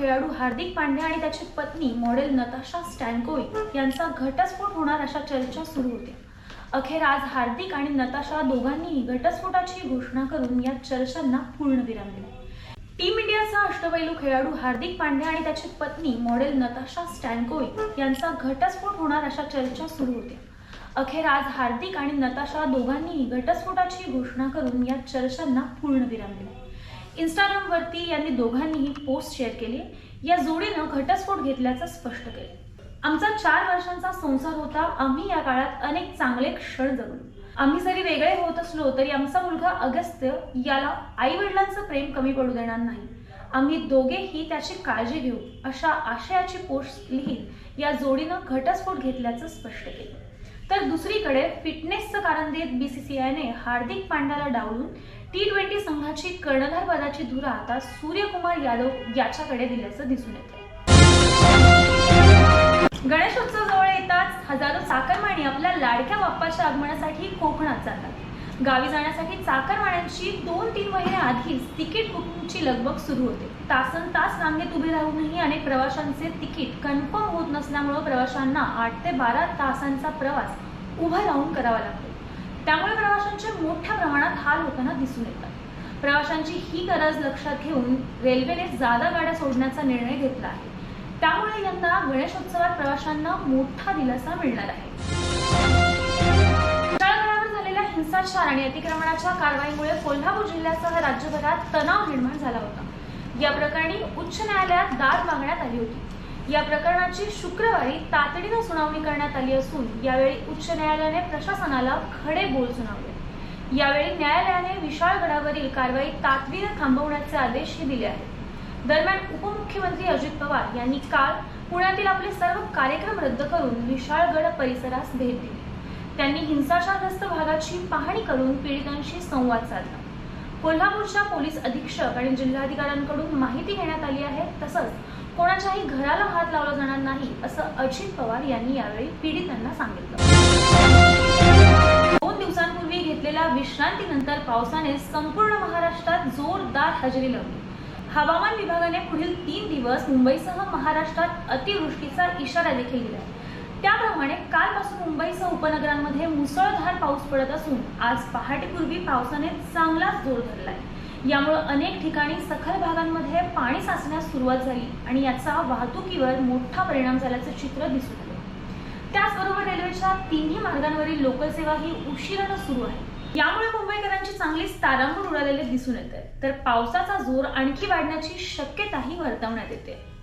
खेळाडू हार्दिक पांड्या आणि त्याची पत्नी मॉडेल नताशा स्टॅनकोविक यांचा घटस्फोट होणार अशा चर्चा सुरू होत्या अखेर आज हार्दिक आणि नताशा दोघांनीही घटस्फोटाची घोषणा करून या चर्चांना पूर्णविराम दिला टीम इंडियाचा अष्टपैलू खेळाडू हार्दिक पांड्या आणि त्याची पत्नी मॉडेल नताशा स्टॅनकोविक यांचा घटस्फोट होणार अशा चर्चा सुरू होत्या अखेर आज हार्दिक आणि नताशा दोघांनीही घटस्फोटाची घोषणा करून या चर्चांना पूर्णविराम दिला इंस्टाग्रामवरती यांनी दोघांनीही पोस्ट शेअर केली. या जोडीनं घटस्फोट घेतल्याचं स्पष्ट केलं. आमचा चार वर्षांचा संसार होता. आम्ही या काळात अनेक चांगले क्षण जगलो. आम्ही जरी वेगळे होत असलो तरी आमचा मुलगा अगस्त्य याला आई वडिलांचं प्रेम कमी पडू देणार नाही. आम्ही दोघेही त्याची काळजी घेऊ अशा आशयाची पोस्ट लिहित या जोडीनं घटस्फोट घेतल्याचं स्पष्ट केलं. तर दुसरीकडे फिटनेसचं कारण देत बीसीसीआयने हार्दिक पांड्याला डावलून टी ट्वेंटी संघाची कर्णधार पदाची धुरा आता सूर्यकुमार यादव याच्याकडे दिल्याचं दिसून येतं गणेशोत्सव जवळ येताच हजारो चाकरमाणी आपल्या लाडक्या बाप्पाच्या आगमनासाठी कोकणात जातात. गावी जाण्यासाठी चाकरमाण्यांची दोन तीन महिने आधीच तिकीट बुकिंगची लगबग सुरू होते. तासन तास रांगेत उभे राहूनही अनेक प्रवाशांचे तिकीट कन्फर्म होत नसल्यामुळं प्रवाशांना आठ ते बारा तासांचा प्रवास उभा राहून करावा लागतो. त्यामुळे प्रवाशांचे मोठ्या प्रमाणात हाल होताना दिसून येतात. प्रवाशांची ही गरज लक्षात घेऊन रेल्वेने जादा गाड्या सोडण्याचा निर्णय घेतला आहे. त्यामुळे यंदा गणेशोत्सवात प्रवाशांना मोठा दिलासा मिळणार आहे. झालेल्या हिंसाचार आणि अतिक्रमणाच्या कारवाईमुळे कोल्हापूर जिल्ह्यासह राज्यभरात तणाव निर्माण झाला होता. या प्रकरणी उच्च न्यायालयात दाद मागण्यात आली होती. या प्रकरणाची शुक्रवारी तातडीनं सुनावणी करण्यात आली असून यावेळी उच्च न्यायालयाने प्रशासनाला खडे बोल सुनावले. यावेळी न्यायालयाने विशाळगडावरील कारवाई तातडीनं थांबवण्याचे आदेशही दिले आहेत. दरम्यान उपमुख्यमंत्री अजित पवार यांनी काल पुण्यातील आपले सर्व कार्यक्रम रद्द करून विशाळगड परिसरास भेट दिली. त्यांनी हिंसाचारग्रस्त भागाची पाहणी करून पीडितांशी संवाद साधला. कोल्हापूरच्या पोलीस अधीक्षक आणि जिल्हाधिकाऱ्यांकडून माहिती घेण्यात आली आहे तसंच कोणाच्याही घराला हात लावला जाणार नाही असं अजित पवार यांनी यावेळी पीडितांना सांगितलं. दोन दिवसांपूर्वी घेतलेल्या विश्रांतीनंतर पावसाने संपूर्ण महाराष्ट्रात जोरदार हजेरी लावली. हवामान विभागाने पुढील तीन दिवस मुंबईसह महाराष्ट्रात अतिवृष्टीचा इशारा देखील दिला त्याप्रमाणे कालपासून मुंबईसह उपनगरांमध्ये मुसळधार पाऊस पडत असून आज पहाटेपूर्वी पावसाने चांगलाच जोर धरलाय. यामुळे अनेक ठिकाणी सखल भागांमध्ये पाणी साचण्यास सुरुवात झाली आणि याचा वाहतुकीवर मोठा परिणाम झाल्याचं चित्र दिसून आलं. त्याचबरोबर रेल्वेच्या तिन्ही मार्गांवरील लोकल सेवा ही उशिरानं सुरू आहे. यामुळे मुंबईकरांची चांगलीच तारांबळ उडालेले दिसून येत. आहे तर पावसाचा जोर आणखी वाढण्याची शक्यताही वर्तवण्यात येते.